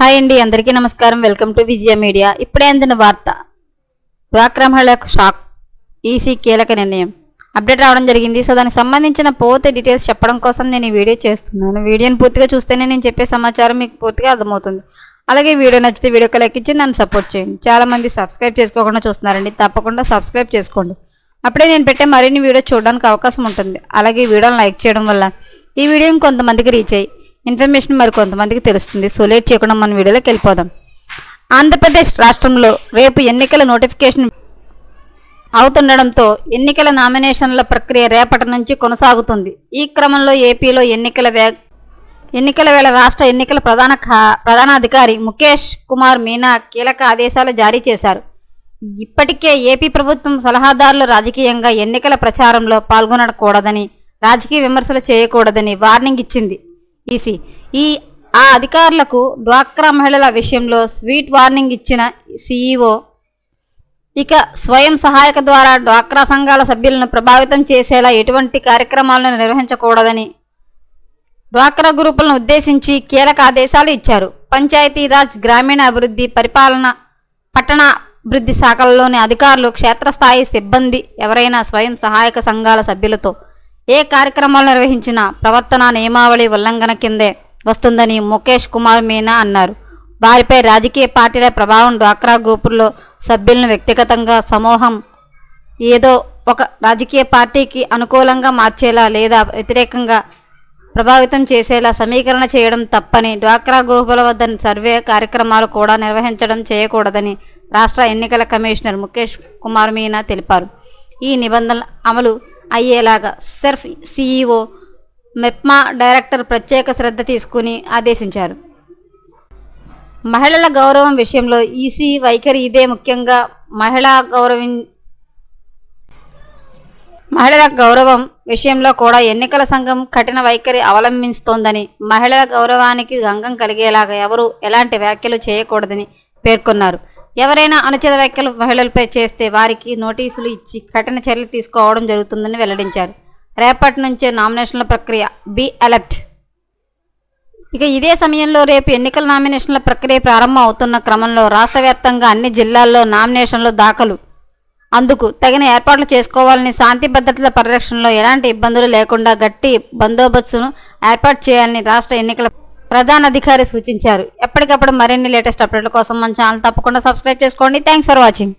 Hi అండి అందరికీ నమస్కారం. Welcome to Vijaya media. ఇప్పుడే అందిన వార్త. డ్వాక్రా మహిళలకు షాక్. ఈసీ కీలక నిర్ణయం. అప్డేట్ రావడం జరిగింది. సో దానికి సంబంధించిన పూర్తి డీటెయిల్స్ చెప్పడం కోసం నేను ఈ వీడియో చేస్తున్నాను. వీడియోని పూర్తిగా చూస్తేనే నేను చెప్పే సమాచారం మీకు పూర్తిగా అర్థమవుతుంది. అలాగే వీడియో నచ్చితే వీడియోకి లైక్ ఇచ్చి నన్ను సపోర్ట్ చేయండి. చాలా మంది సబ్స్క్రైబ్ చేసుకోకుండా చూస్తున్నారండి. తప్పకుండా సబ్స్క్రైబ్ చేసుకోండి. అప్పుడే నేను పెట్టే మరిన్ని వీడియో చూడడానికి అవకాశం ఉంటుంది. అలాగే ఈ వీడియోని లైక్ చేయడం వల్ల ఈ వీడియోని కొంతమందికి రీచ్ అయ్యి ఇన్ఫర్మేషన్ మరి కొంతమందికి తెలుస్తుంది. సో లేట్ చేయకుండా మన వీడియోలోకి వెళ్ళిపోదాం. ఆంధ్రప్రదేశ్ రాష్ట్రంలో రేపు ఎన్నికల నోటిఫికేషన్ అవుతుండడంతో ఎన్నికల నామినేషన్ల ప్రక్రియ రేపటి నుంచి కొనసాగుతుంది. ఈ క్రమంలో ఏపీలో ఎన్నికల వే ఎన్నికల వేళ రాష్ట్ర ఎన్నికల ప్రధాన ఖా- ప్రధానాధికారి ముఖేష్ కుమార్ మీనా కీలక ఆదేశాలు జారీ చేశారు. ఇప్పటికే ఏపీ ప్రభుత్వం సలహాదారులు రాజకీయంగా ఎన్నికల ప్రచారంలో పాల్గొనకూడదని రాజకీయ విమర్శలు చేయకూడదని వార్నింగ్ ఇచ్చింది. ఈసీ ఈ ఆ అధికారులకు డ్వాక్రా మహిళల విషయంలో స్వీట్ వార్నింగ్ ఇచ్చిన సీఈఓ ఇక స్వయం సహాయక ద్వారా డ్వాక్రా సంఘాల సభ్యులను ప్రభావితం చేసేలా ఎటువంటి కార్యక్రమాలను నిర్వహించకూడదని డ్వాక్రా గ్రూపులను ఉద్దేశించి కీలక ఆదేశాలు ఇచ్చారు. పంచాయతీరాజ్ గ్రామీణ అభివృద్ధి పరిపాలన పట్టణ అభివృద్ధి శాఖలలోని అధికారులు క్షేత్రస్థాయి సిబ్బంది ఎవరైనా స్వయం సహాయక సంఘాల సభ్యులతో ఏ కార్యక్రమాలు నిర్వహించినా ప్రవర్తన నియమావళి ఉల్లంఘన కిందే వస్తుందని ముఖేష్ కుమార్ మీనా అన్నారు. వారిపై రాజకీయ పార్టీల ప్రభావం డ్వాక్రా గ్రూపుల్లో సభ్యులను వ్యక్తిగతంగా సమూహం ఏదో ఒక రాజకీయ పార్టీకి అనుకూలంగా మార్చేలా లేదా వ్యతిరేకంగా ప్రభావితం చేసేలా సమీకరణ చేయడం తప్పని డ్వాక్రా గ్రూపుల వద్ద సర్వే కార్యక్రమాలు కూడా నిర్వహించడం చేయకూడదని రాష్ట్ర ఎన్నికల కమిషనర్ ముఖేష్ కుమార్ మీనా తెలిపారు. ఈ నిబంధనల అమలు అయ్యేలాగా సెర్ఫ్ సీఈఓ మెప్మా డైరెక్టర్ ప్రత్యేక శ్రద్ధ తీసుకుని ఆదేశించారు. మహిళల గౌరవం విషయంలో ఈసీ వైఖరి ఇదే ముఖ్యంగా మహిళా గౌరవం మహిళల గౌరవం విషయంలో కూడా ఎన్నికల సంఘం కఠిన వైఖరి అవలంబిస్తోందని మహిళల గౌరవానికి భంగం కలిగేలాగా ఎవరూ ఎలాంటి వ్యాఖ్యలు చేయకూడదని పేర్కొన్నారు. ఎవరైనా అనుచిత వ్యాఖ్యలు మహిళలపై చేస్తే వారికి నోటీసులు ఇచ్చి కఠిన చర్యలు తీసుకోవడం జరుగుతుందని వెల్లడించారు. రేపటి నుంచే నామినేషన్ల ప్రక్రియ బి అలర్ట్. ఇక ఇదే సమయంలో రేపు ఎన్నికల నామినేషన్ల ప్రక్రియ ప్రారంభం అవుతున్న క్రమంలో రాష్ట్ర వ్యాప్తంగా అన్ని జిల్లాల్లో నామినేషన్లు దాఖలు. అందుకు తగిన ఏర్పాట్లు చేసుకోవాలని శాంతి భద్రతల పరిరక్షణలో ఎలాంటి ఇబ్బందులు లేకుండా గట్టి బందోబస్తును ఏర్పాటు చేయాలని రాష్ట్ర ఎన్నికల ప్రధాన అధికారి సూచించారు. ఎప్పటికప్పుడు మరిన్ని లేటెస్ట్ అప్డేట్ల కోసం మన ఛానల్ తప్పకుండా సబ్స్క్రైబ్ చేసుకోండి. Thanks for watching